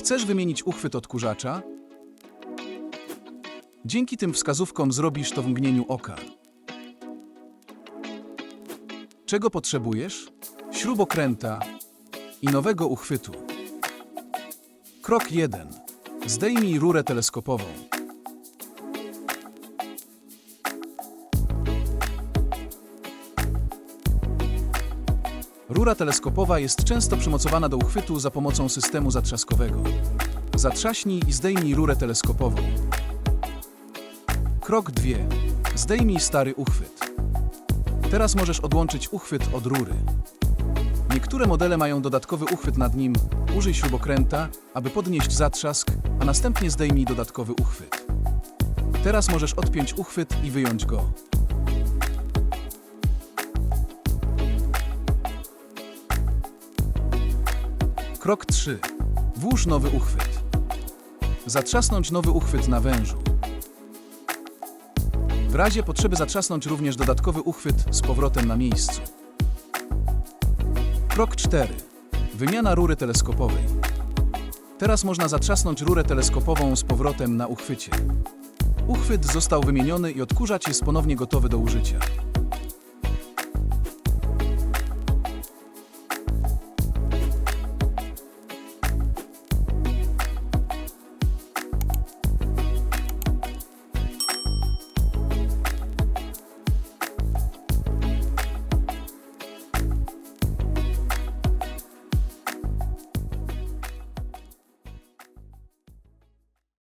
Chcesz wymienić uchwyt odkurzacza? Dzięki tym wskazówkom zrobisz to w mgnieniu oka. Czego potrzebujesz? Śrubokręta i nowego uchwytu. Krok 1. Zdejmij rurę teleskopową. Rura teleskopowa jest często przymocowana do uchwytu za pomocą systemu zatrzaskowego. Zatrzaśnij i zdejmij rurę teleskopową. Krok 2. Zdejmij stary uchwyt. Teraz możesz odłączyć uchwyt od rury. Niektóre modele mają dodatkowy uchwyt nad nim. Użyj śrubokręta, aby podnieść zatrzask, a następnie zdejmij dodatkowy uchwyt. Teraz możesz odpiąć uchwyt i wyjąć go. Krok 3. Włóż nowy uchwyt. Zatrzasnąć nowy uchwyt na wężu. W razie potrzeby zatrzasnąć również dodatkowy uchwyt z powrotem na miejscu. Krok 4. Wymiana rury teleskopowej. Teraz można zatrzasnąć rurę teleskopową z powrotem na uchwycie. Uchwyt został wymieniony i odkurzacz jest ponownie gotowy do użycia.